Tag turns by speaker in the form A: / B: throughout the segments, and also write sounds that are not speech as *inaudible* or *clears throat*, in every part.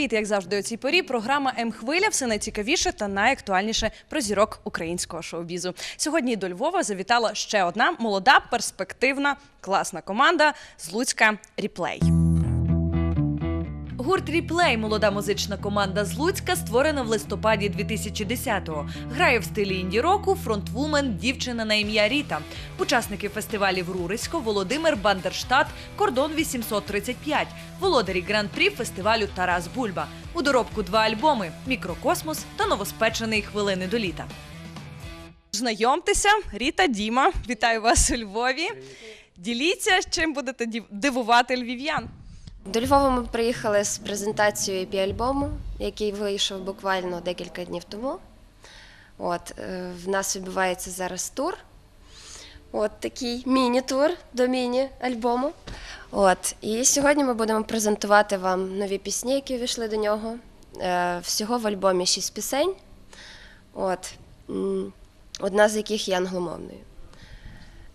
A: привіт! Як завжди, у цій порі програма М-хвиля все найцікавіше та найактуальніше про зірок українського шоу-бізу. Сьогодні до Львова завітала ще одна молода, перспективна, класна команда з Луцька Ріплей.
B: Гурт Ріплей, молода музична команда з Луцька, створена в листопаді 2010-го. Грає в стилі інді-року фронтвумен, дівчина на ім'я Ріта. Учасники фестивалів Рурисько, Володимир Бандерштат, Кордон 835, володарі гран-прі фестивалю Тарас Бульба. У доробку два альбоми Мікрокосмос та новоспечений Хвилини до літа.
A: Знайомтеся, Ріта Діма. Вітаю вас у Львові. Діліться, чим будете дивувати львів'ян.
C: До Львова ми приїхали з презентацією EP-альбому, який вийшов буквально декілька днів тому. От, е, в нас відбувається зараз тур. От такий міні-тур до міні-альбому. От, і сьогодні ми будемо презентувати вам нові пісні, які увійшли до нього. Е, всього в альбомі шість пісень. От, одна з яких є англомовною.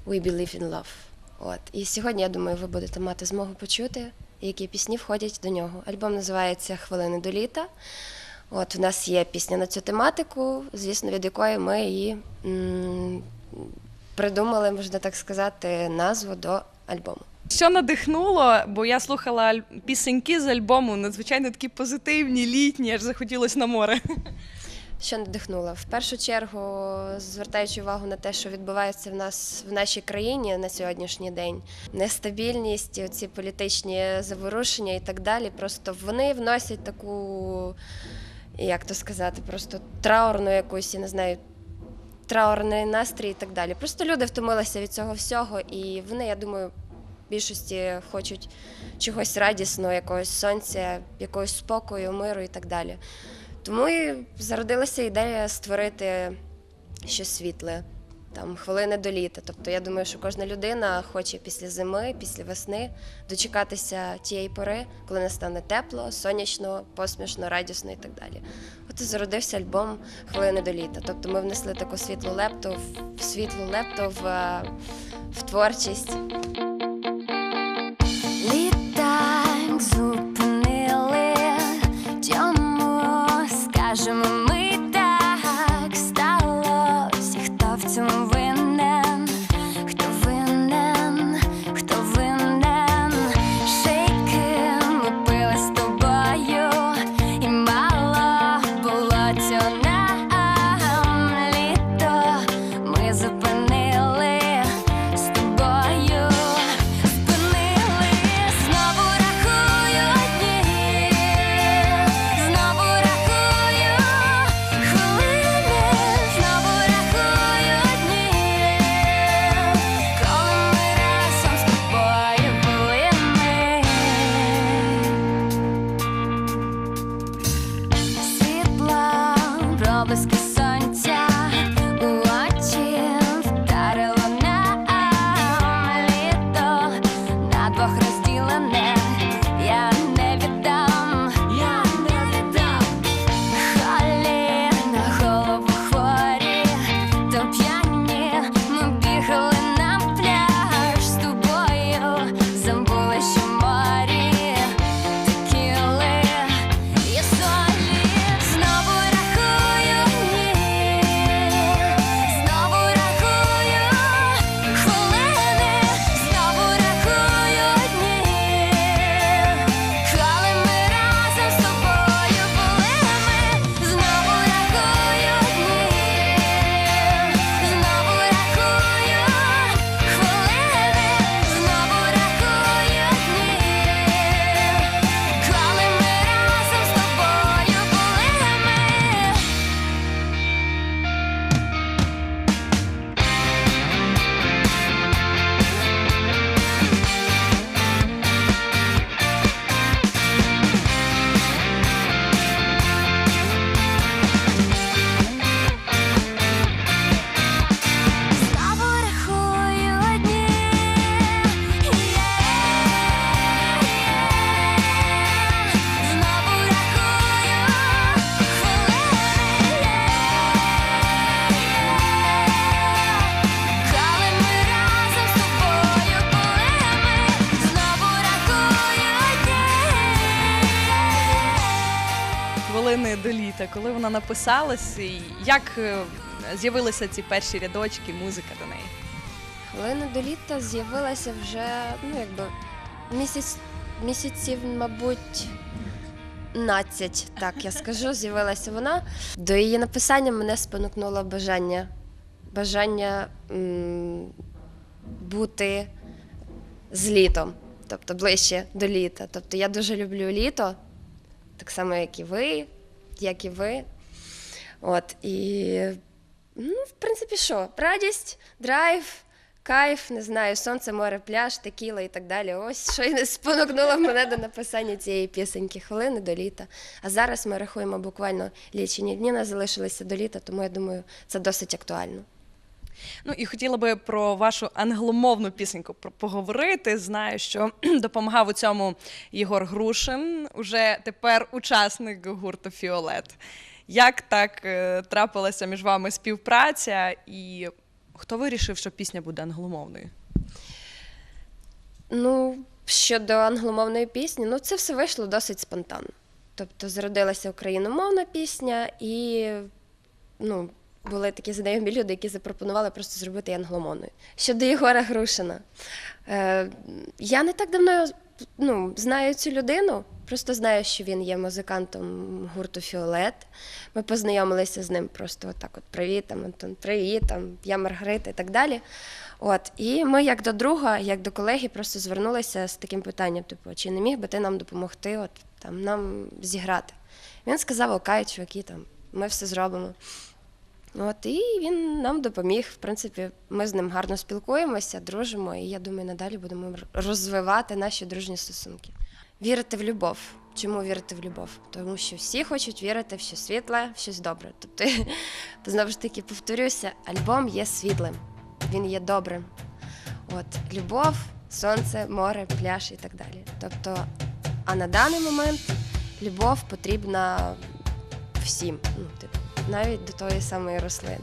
C: We Believe in Love. От. І сьогодні, я думаю, ви будете мати змогу почути, які пісні входять до нього. Альбом називається Хвилини до літа. От в нас є пісня на цю тематику, звісно, від якої ми і м, придумали, можна так сказати, назву до альбому.
A: Що надихнуло, бо я слухала аль- пісеньки з альбому, надзвичайно такі позитивні, літні, аж захотілося на море. *laughs*
C: Що надихнуло? В першу чергу, звертаючи увагу на те, що відбувається в нас в нашій країні на сьогоднішній день, нестабільність, ці політичні заворушення і так далі. Просто вони вносять таку, як то сказати, просто траурну якусь, я не знаю, траурний настрій і так далі. Просто люди втомилися від цього всього, і вони, я думаю, в більшості хочуть чогось радісного, якогось сонця, якогось спокою, миру і так далі. Тому і зародилася ідея створити щось світле, там хвилини до літа. Тобто я думаю, що кожна людина хоче після зими, після весни дочекатися тієї пори, коли настане тепло, сонячно, посмішно, радісно і так далі. От і зародився альбом Хвилини до літа. Тобто ми внесли таку світлу лепту в- світлу лепту в, е, в творчість.
A: Коли вона написалась, і як е, з'явилися ці перші рядочки, музика до неї?
C: Хвилина до літа з'явилася вже, ну якби місяць, місяців, мабуть, 15, так я скажу, з'явилася вона. До її написання мене спонукнуло бажання. Бажання м, бути з літом, тобто ближче до літа. Тобто я дуже люблю літо, так само, як і ви, як і ви. От, і Ну, в принципі, що? Радість, драйв, кайф, не знаю, сонце, море, пляж, текіла і так далі. Ось що й не спонукнуло мене до написання цієї пісеньки хвилини до літа. А зараз ми рахуємо буквально лічені дні нас залишилися до літа, тому я думаю, це досить актуально.
A: Ну і хотіла би про вашу англомовну пісеньку поговорити. Знаю, що *clears throat* допомагав у цьому Єгор Грушин, уже тепер учасник гурту Фіолет. Як так е, трапилася між вами співпраця, і хто вирішив, що пісня буде англомовною?
C: Ну, щодо англомовної пісні, ну це все вийшло досить спонтанно. Тобто зародилася україномовна пісня, і ну, були такі знайомі люди, які запропонували просто зробити англомовною. Щодо Єгора Грушина, е, я не так давно ну, знаю цю людину, просто знаю, що він є музикантом гурту Фіолет. Ми познайомилися з ним просто отак: от привіт, там, Антон, привіт, там, я Маргарита і так далі. От, і ми, як до друга, як до колеги, просто звернулися з таким питанням: типу, чи не міг би ти нам допомогти, от там нам зіграти? Він сказав: Окей, чуваки, там ми все зробимо. От, і він нам допоміг. В принципі, ми з ним гарно спілкуємося, дружимо, і я думаю, надалі будемо розвивати наші дружні стосунки. Вірити в любов. Чому вірити в любов? Тому що всі хочуть вірити в щось світле, в щось добре. Тобто, то *laughs* знову ж таки повторюся, альбом є світлим, він є добрим. От любов, сонце, море, пляж і так далі. Тобто, а на даний момент любов потрібна всім, ну, типу, навіть до тої самої рослини.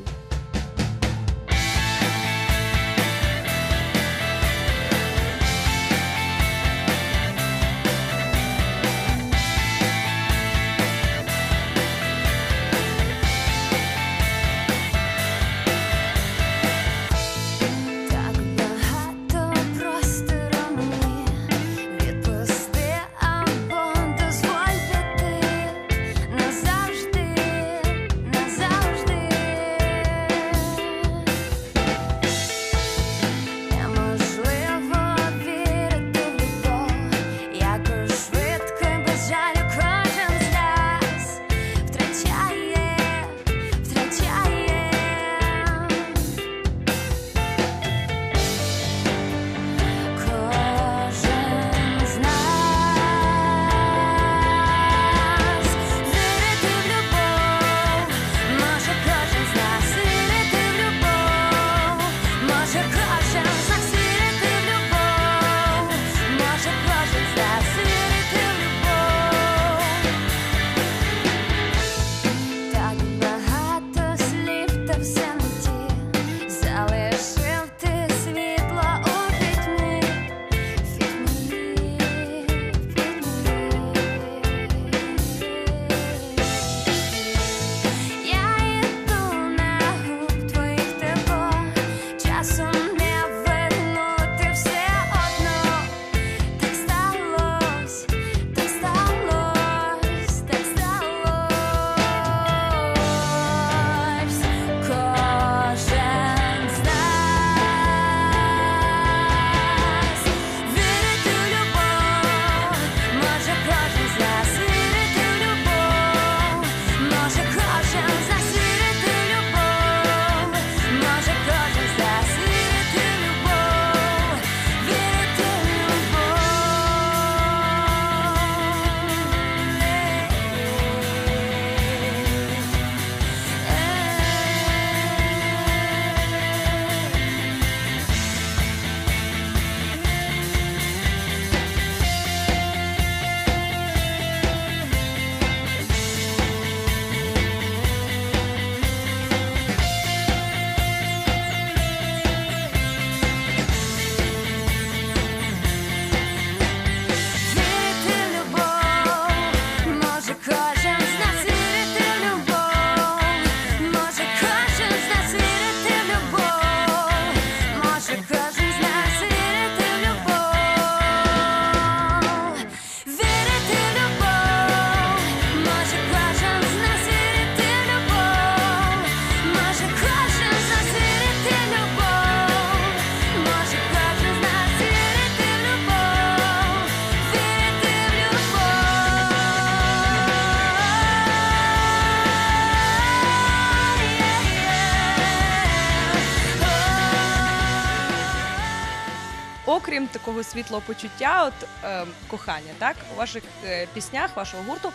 A: Такого світлого почуття, от е, кохання, так у ваших е, піснях, вашого гурту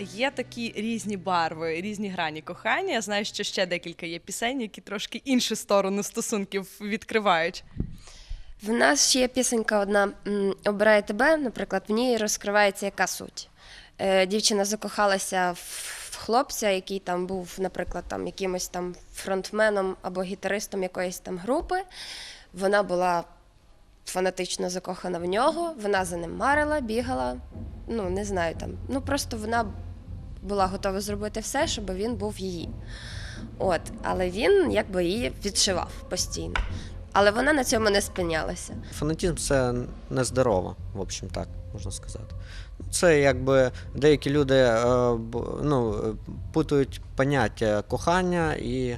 A: є такі різні барви, різні грані кохання. Я знаю, що ще декілька є пісень, які трошки іншу сторону стосунків відкривають.
D: В нас ще є пісенька одна Обирає тебе. Наприклад, в ній розкривається яка суть. Е, Дівчина закохалася в хлопця, який там був, наприклад, там якимось там фронтменом або гітаристом якоїсь там групи. Вона була фанатично закохана в нього, вона за ним марила, бігала. Ну, не знаю там. Ну просто вона була готова зробити все, щоб він був її. От, але він якби її відшивав постійно. Але вона на цьому не спинялася.
E: Фанатізм це нездорово, в общем, так можна сказати. Це якби деякі люди е, ну, е, путають поняття кохання і,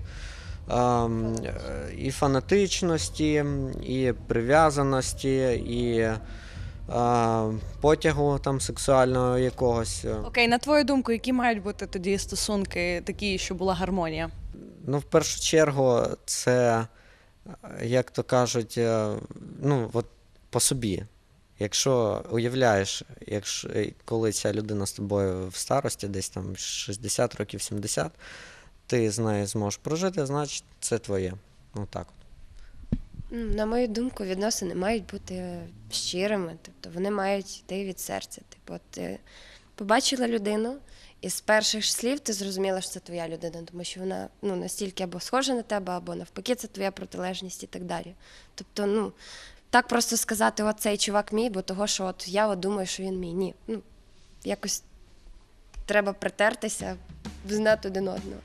E: і фанатичності, і прив'язаності, і е, потягу там сексуального якогось.
A: Окей, на твою думку, які мають бути тоді стосунки, такі, щоб була гармонія?
E: Ну, в першу чергу, це, як то кажуть, е, ну, от по собі. Якщо уявляєш, якщо, коли ця людина з тобою в старості, десь там 60 років, 70, ти з нею зможеш прожити, значить це твоє. Ну так.
D: На мою думку, відносини мають бути щирими, тобто вони мають йти від серця. Типу, ти побачила людину, і з перших слів ти зрозуміла, що це твоя людина, тому що вона ну, настільки або схожа на тебе, або навпаки, це твоя протилежність і так далі. Тобто, ну, так просто сказати, от цей чувак мій, бо того, що от я от думаю, що він мій. Ні. Ну, якось треба притертися, знати один одного.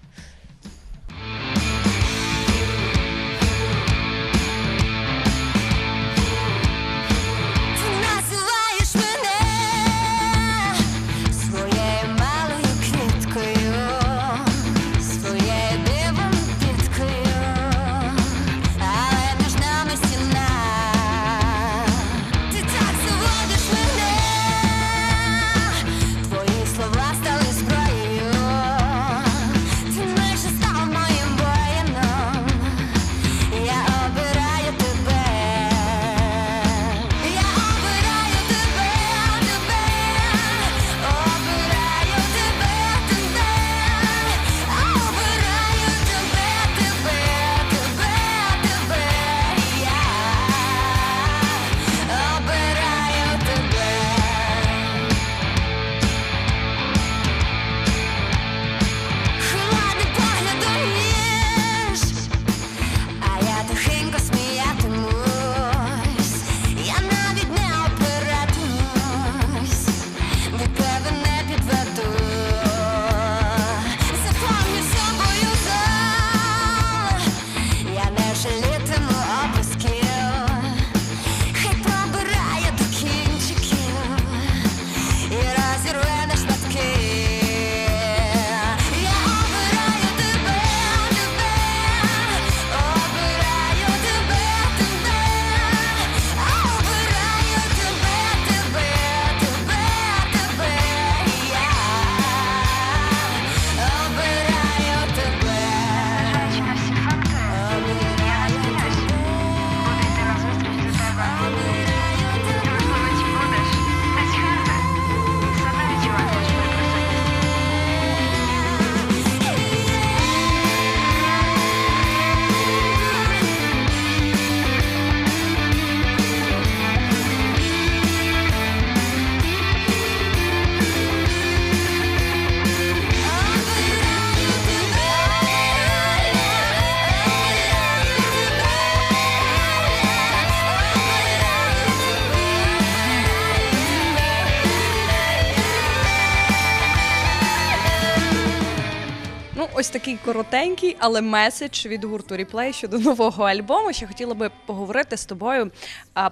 A: Ось такий коротенький, але меседж від гурту Replay щодо нового альбому. Ще хотіла би поговорити з тобою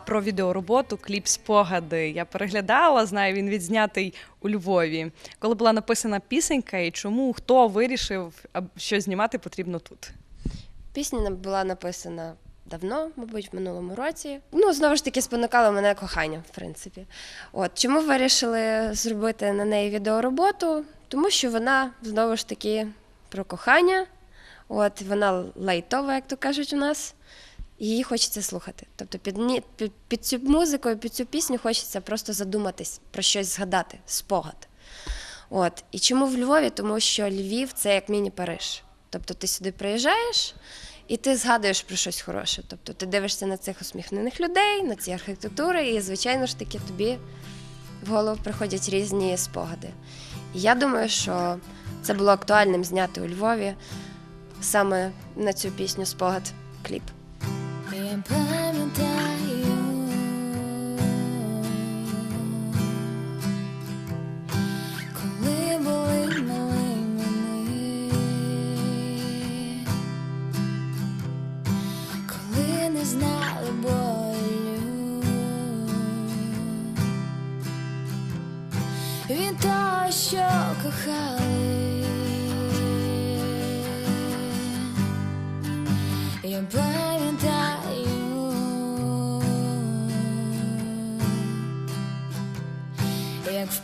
A: про відеороботу кліп спогади. Я переглядала, знаю, він відзнятий у Львові. Коли була написана пісенька, і чому хто вирішив, що знімати потрібно тут?
D: Пісня була написана давно, мабуть, в минулому році. Ну, знову ж таки, спонукало мене кохання, в принципі. От чому вирішили зробити на неї відеороботу? Тому що вона знову ж таки про кохання. От вона лайтова, як то кажуть у нас.
C: її хочеться слухати. Тобто під, під, під цю музику, під цю пісню хочеться просто задуматись про щось згадати, спогад. От. І чому в Львові? Тому що Львів це як міні-Париж. Тобто ти сюди приїжджаєш і ти згадуєш про щось хороше. Тобто ти дивишся на цих усміхнених людей, на ці архітектури, і, звичайно ж таки, тобі в голову приходять різні спогади. І я думаю, що це було актуальним зняти у Львові саме на цю пісню спогад кліп.
D: Я пам'ятаю, коли були коли не знали болю від того, що кохали. Як в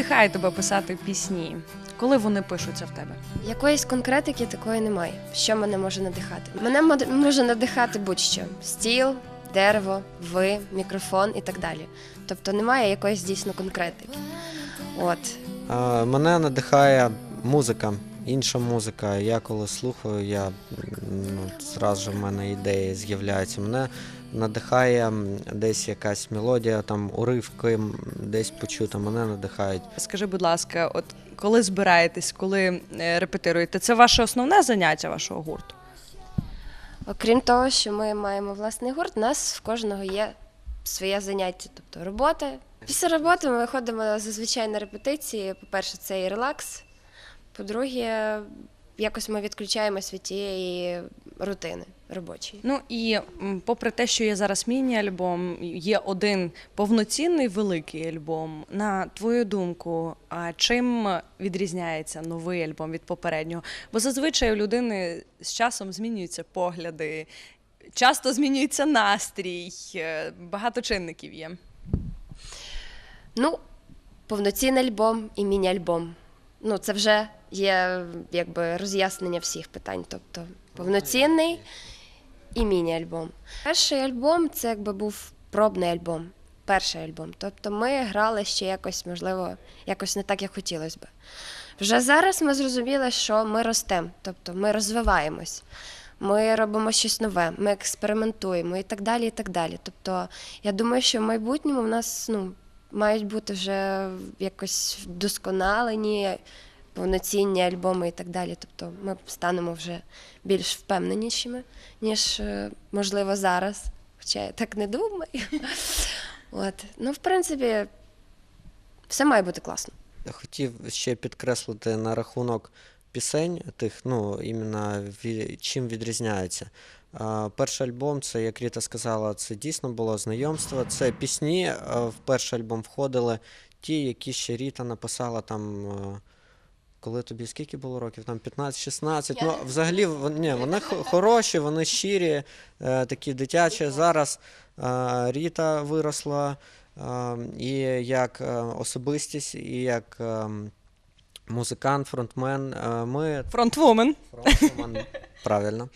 A: надихає тебе писати пісні? Коли вони пишуться в тебе?
C: Якоїсь конкретики такої немає. Що мене може надихати? Мене може надихати будь-що: стіл, дерево, ви, мікрофон і так далі. Тобто немає якоїсь дійсно конкретики. От.
E: Е, Мене надихає музика, інша музика. Я коли слухаю, я ну, зразу в мене ідеї з'являються. Мене надихає десь якась мелодія, там уривки десь почута, мене надихають.
A: Скажи, будь ласка, от коли збираєтесь, коли е, репетируєте, це ваше основне заняття вашого гурту?
C: Окрім того, що ми маємо власний гурт, у нас в кожного є своє заняття, тобто робота. Після роботи ми виходимо зазвичай на репетиції. По-перше, це і релакс. По-друге, якось ми відключаємось від тієї рутини робочої.
A: Ну і попри те, що є зараз міні-альбом, є один повноцінний великий альбом. На твою думку, а чим відрізняється новий альбом від попереднього? Бо зазвичай у людини з часом змінюються погляди, часто змінюється настрій, е, багато чинників є.
C: Ну, повноцінний альбом і міні-альбом. Ну, це вже є якби роз'яснення всіх питань. Тобто повноцінний і міні-альбом. Перший альбом це якби був пробний альбом. Перший альбом. Тобто ми грали ще якось, можливо, якось не так, як хотілося би. Вже зараз ми зрозуміли, що ми ростемо, тобто ми розвиваємось, ми робимо щось нове, ми експериментуємо і так далі. і так далі. Тобто, я думаю, що в майбутньому в нас ну, мають бути вже якось вдосконалені, повноцінні альбоми і так далі. Тобто ми станемо вже більш впевненішими, ніж е, можливо зараз. Хоча я так не думаю. *laughs* От. Ну, в принципі, все має бути класно.
E: Хотів ще підкреслити на рахунок пісень тих, ну, іменно чим відрізняється. Перший альбом, це, як Ріта сказала, це дійсно було знайомство. Це пісні в перший альбом входили ті, які ще Ріта написала там. Коли тобі скільки було років? Там 15-16. Ну, взагалі, ні, вони хороші, вони щирі, е, такі дитячі. Зараз е, Ріта виросла е, і як особистість, і як е, музикант, фронтмен. Ми
A: Фронтвумен.
E: фронтмен, *laughs* правильно.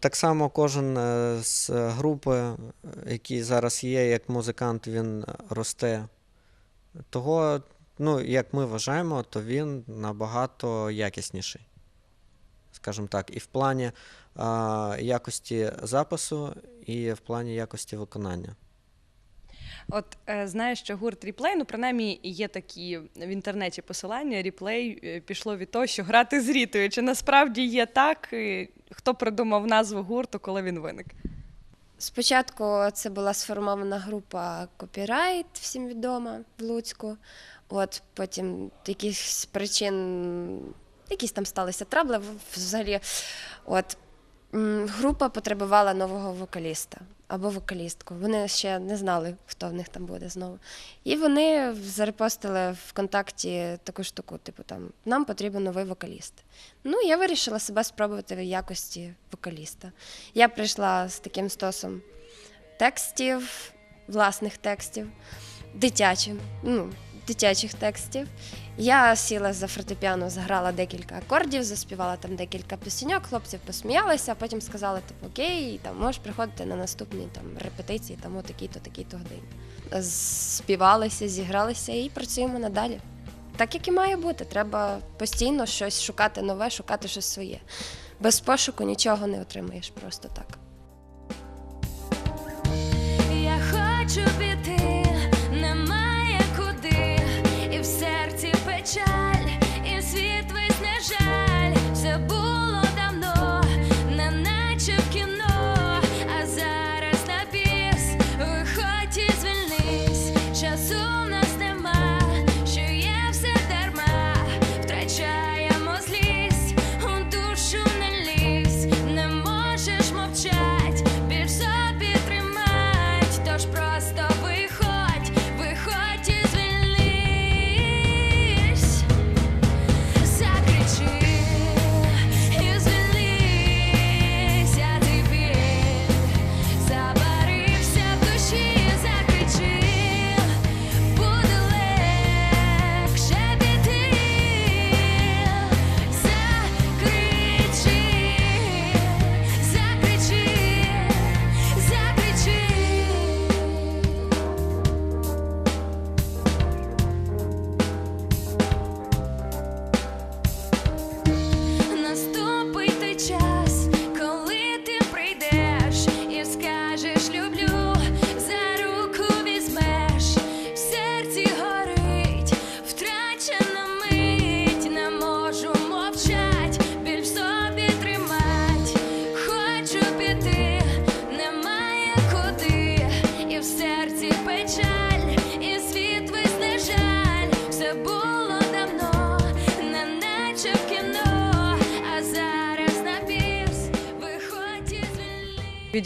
E: Так само кожен з групи, який зараз є, як музикант, він росте. Того, ну, як ми вважаємо, то він набагато якісніший. Скажімо так, і в плані е, якості запису, і в плані якості виконання.
A: От е, знаєш, що гурт Ріплей, ну принаймні є такі в інтернеті посилання. Ріплей е, пішло від того, що грати з Рітою. Чи насправді є так? Хто придумав назву гурту, коли він виник?
C: Спочатку це була сформована група Копірайт, всім відома в Луцьку. От потім якісь причин, якісь там сталися трабли. Взагалі, от група потребувала нового вокаліста або вокалістку. Вони ще не знали, хто в них там буде знову. І вони зарепостили в контакті таку штуку, типу там нам потрібен новий вокаліст. Ну, я вирішила себе спробувати в якості вокаліста. Я прийшла з таким стосом текстів, власних текстів, дитячим, ну, дитячих текстів. Я сіла за фортепіано, заграла декілька акордів, заспівала там декілька пісеньок, хлопці посміялися, а потім сказали, типу, окей, там можеш приходити на наступні там репетиції, там о такій-то, такій-то годині. Співалися, зігралися і працюємо надалі. Так як і має бути, треба постійно щось шукати нове, шукати щось своє. Без пошуку нічого не отримаєш просто так.
D: Я хочу піти,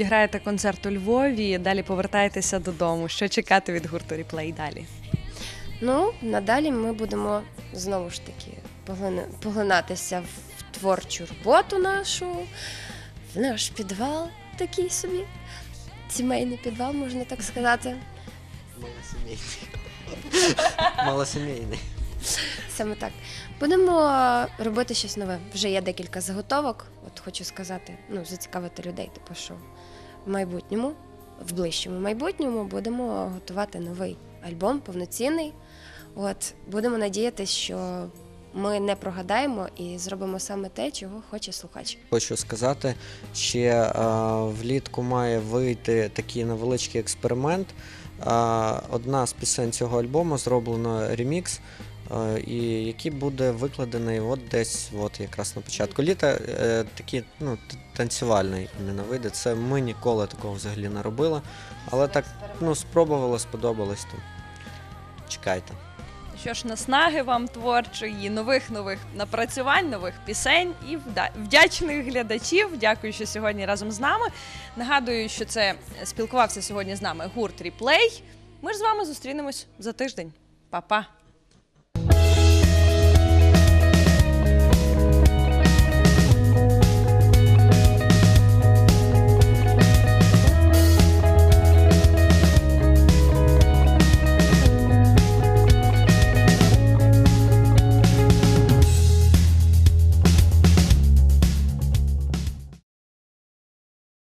A: Відіграєте концерт у Львові, далі повертаєтеся додому. Що чекати від гурту Ріплей далі?
C: Ну, надалі ми будемо знову ж таки поглина- поглинатися в творчу роботу нашу, в наш підвал такий собі. Сімейний підвал, можна так сказати.
E: Малосімейний. Малосімейний.
C: Саме так. Будемо робити щось нове. Вже є декілька заготовок. От хочу сказати, ну, зацікавити людей, типу, що в майбутньому, в ближчому майбутньому будемо готувати новий альбом, повноцінний. От, будемо надіятися, що ми не прогадаємо і зробимо саме те, чого хоче слухач.
E: Хочу сказати, ще е, влітку має вийти такий невеличкий експеримент. Е, одна з пісень цього альбому зроблено ремікс, і який буде викладений от десь, от якраз на початку літа. Е, такий ну, танцювальний вийде. Це ми ніколи такого взагалі не робили. Але так ну, спробували, сподобалось. То чекайте.
A: Що ж, наснаги вам творчої, нових нових напрацювань, нових пісень і вдячних глядачів. Дякую, що сьогодні разом з нами. Нагадую, що це спілкувався сьогодні з нами гурт Ріплей. Ми ж з вами зустрінемось за тиждень. Па-па!